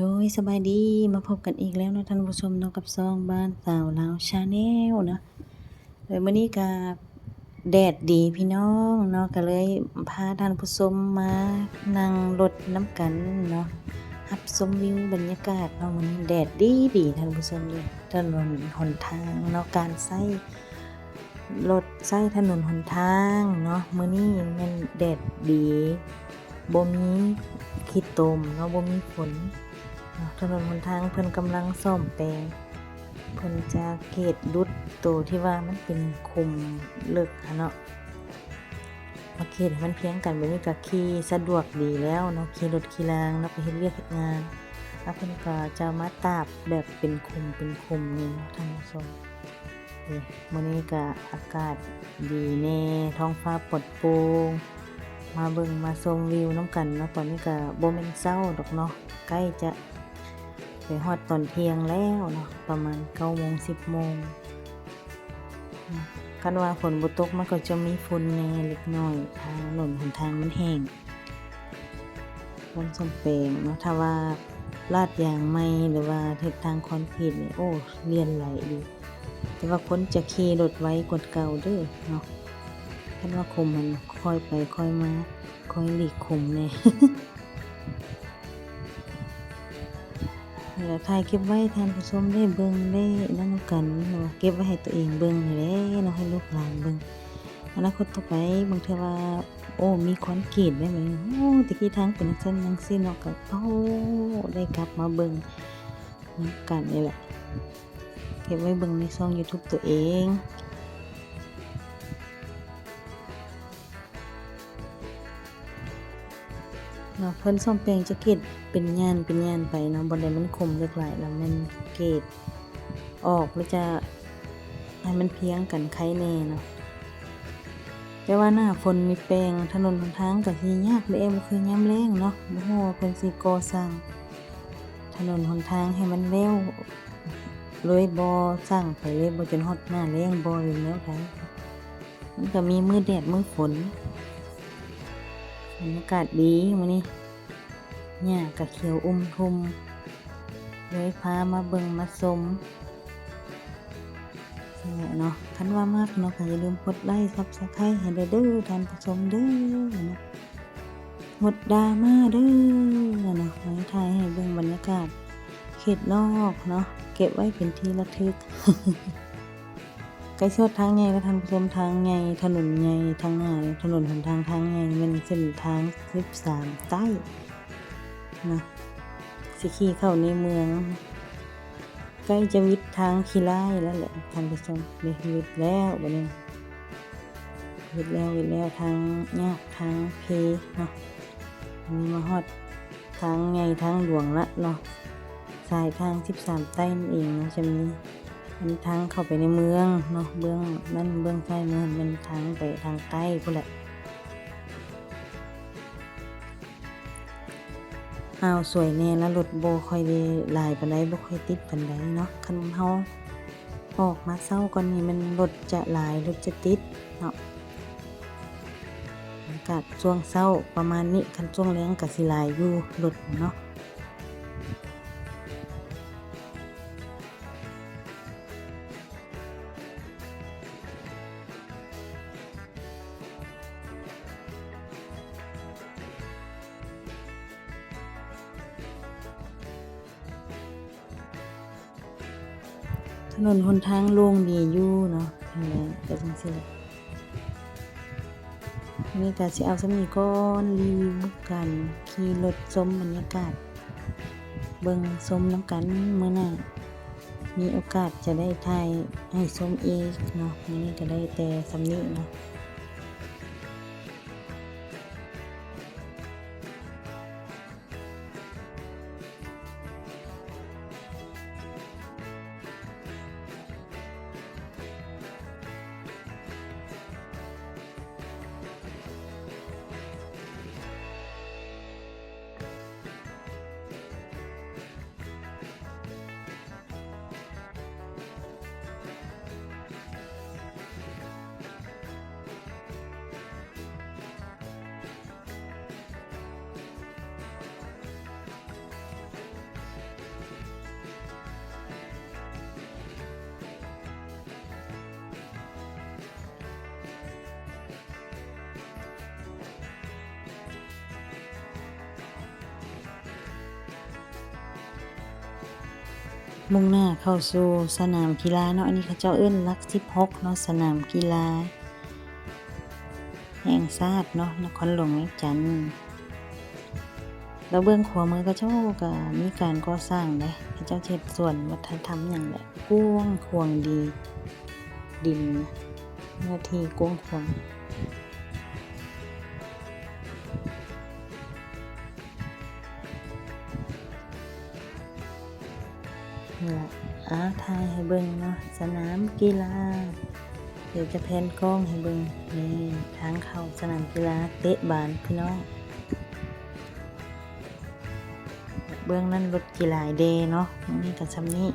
โดยสบายดีมาพบกันอีกแล้วนะท่านผู้ชมเนาะกับซองบ้านสาวลาวชาแนลนะโดยมื้อนี้ก็แดดดีพี่น้องเนาะก็เลยพาท่านผู้ชมมานั่งรถน้ำกันเนาะรับชมวิวบรรยากาศเนาะมื้อนี้แดดดีดีท่านผู้ชมเลยถนนหนทางเนาะการใช้รถใช้ถนนหนทางเนาะมื้อนี้มันแดดดีบ่มีขี้ตมเนาะบ่มีฝน ถนนหนทางเพิ่นกำลังซ่อมแปลงเพิ่นจะเกตดุดโตที่ว่ามันเป็นคุมเลิกหั้นเนาะมาเกตให้มันเพียงกันแบบนี้ก็ขี่สะดวกดีแล้วเนาะขี่รถขี่รางเนาะไปเฮ็ดเวียกเฮ็ดงานแล้วเพิ่นก็จะมาตาบแบบเป็นคุมเป็นคุมนี่เนาะท่านผู้ชมนี่มื้อนี้ก็อากาศดีแน่ท้องฟ้าปลอดโปร่งมาเบิ่งมาชมวิวน้ำกันเนาะตอนนี้ก็บ่แม่นเช้าดอกเนาะใกล้จะ ไปฮอดตอนเที่ยงแล้วเนาะประมาณ9โมง10โมงคันว่าฝนบ่ตกมันก็จะมีฝุ่นแน่เล็กน้อยทางถนนหนทางมันแห้งมันสมเปงเนาะถ้าว่าลาดยางใหม่หรือว่าเฮ็ดทางคอนกรีตนี่โอ้เลียนไหลดีแต่ว่าคนจะขี่รถไว้กว่าเก่าด้อเนาะคันว่าคุมมันค่อยไปค่อยมาค่อยหลีกคุมแน่นี่ แหละถ่ายเก็บไว้ท่านผู้ชมได้เบิ่งได้นั่นกันเนาะเก็บไว้ให้ตัวเองเบิ่งเละเนาะให้ลูกหลานเบิ่งอนาคตต่อไปบางเทื่อว่า โอ้มีคอนกรีตได้ไหมโอ้ตะกี้ทางเป็นเส้นจังซี่เนาะก็โอ้ได้กลับมาเบิ่งนํกันนี่แหละเก็บไว้เบิ่งในช่อง YouTube ตัวเอง เนาะเพิ่นซ่อมแปลงจะเกตเป็นยานเป็นยานไปเนาะบ่ได้มันคมเลือกหลายแล้วมันเกตออกแล้วจะให้มันเพียงกันไขแน่เนาะแต่ว่าหน้าฝนมีแปลงถนนหนทางก็สิยากเด้บ่คือยามแล้งเนาะบ่ฮู้ว่าเพิ่นสิก่อสร้างถนนหนทางให้มันเร็วเลยบ่สร้างไปเลยบ่จนฮอดหน้าแล้งบ่หรือแนวใดมันก็มีมือแดดมือฝน บรรยากาศดีมื้อนี้หญ้าก็เขียวอุ้มทุมเลยพามาเบิ่งมาชมนั่เนาะคันว่ามากเนาะก็อย่าลืมกดไลค์ซับสไครต์ให้เด้อเด้อท่านผู้ชมเด้อเนาะงดดราม่าเด้อเนาะไว้ถ่ายให้เบิ่งบรรยากาศเขตนอกเนาะเก็บไว้เป็นที่ระทึก ใกล้ชดทางใหญ่และทางผู้ชมทางใหญ่ถนนใหญ่ทางหน้าถนนหนทางทางใหญ่มันเส้นทาง13ใต้นะสิขี่เข้าในเมืองใกล้จะวิทย์ทางขี้ไล่แล้วแหละท่านผู้ชมเดี๋ยววิทย์แล้วบัดนี้วิทย์แล้ววิทย์แล้วทางยากทางเพเนาะอันนี้มาฮอดทางใหญ่ทางหลวงละเนาะสายทาง 13 ใต้นั่นเองนะจะมี อันทางเข้าไปในเมืองเนาะเบื้องนั่นเบื้องใต้เมืองเป็นทางไปทางใต้พุ่นแหละอ้าสวยแน่แล้วรถโบค่อยด้หลายปานใดบ่ค่อยติดปานใดเนาะคันเฮาออกมาเช้าก่อนนี่มันรถจะลายรถจะติดเนาะอากาศช่วงเช้าประมาณนี้คันช่วงแลงก็สิลายอยู่รถเนาะ ถนนหนทางโล่งดีอยู่เนาะนั่นและก็จังซี่แหละนี่ก็สิเอาสมีก้อนรีวิวกันขี่รถชมบรรยากาศ เบิ่งชมน้ำกันมื้อหน้ามีโอกาสจะได้ถ่ายให้ชมอีกเนาะนี่ก็ได้แต่สำนี้เนาะ มุ่งหน้าเข้าสู่สนามกีฬาเนาะอันนี้เขาเจ้าเอิ้นลัก16เนาะสนามกีฬา แห่งชาติเนาะนครหลวงเวียงจันทน์แล้วเบื้องขวามือก็เจ้าก็มีการก่อสร้างเด้เขาเจ้าเฮ็ดส่วนวัฒนธรรมอย่างแบบกว้างขวางดี ดินนื้อที่กว้างขวาง นี่แหละอาทายให้เบิ่งเนาะสนามกีฬา เดี๋ยวจะแพนกล้องให้เบิ่งนี่ทางเข้าสนามกีฬาเตะบานพี่น้องเบื้องนั้นรถกีฬาเดย์เนาะนี่กับซ้ำนี้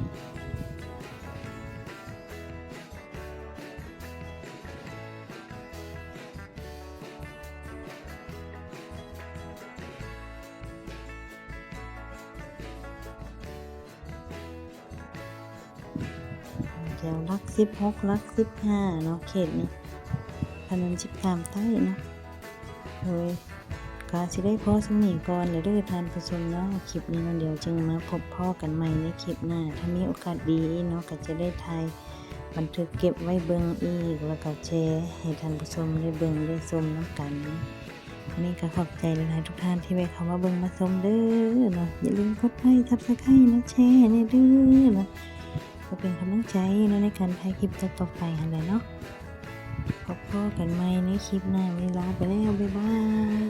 แถวลักสิบหกลักสิบห้าเนาะเขตนี้ถนนชิบตามใต้เนาะโดยก็สิได้พอสำนีก่อนแล้วเด้อทานผู้ชมเนาะคลิปนี้เดี๋ยวจึงมาพบพ่อกันใหม่ในคลิปหน้า ถ้ามีโอกาสดีเนาะก็จะได้ถ่ายบันทึกเก็บไว้เบิ่งอีกแล้วก็แชร์ให้ท่านผู้ชมได้เบิ่งได้ชมน้ำกันวันนี้ก็ขอบใจหลายทุกท่านที่แวะเข้ามาเบิ่งมาชมเด้อเนาะอย่าลืมกดไลค์ทับสไครต์นะแชร์ในเด้อเนาะ ก็เป็นกำลังใจนะในการถ่ายคลิปต่อไปหันเลยเนาะพบกันใหม่ในคลิปหน้าเวลาไปแล้ว บ๊ายบาย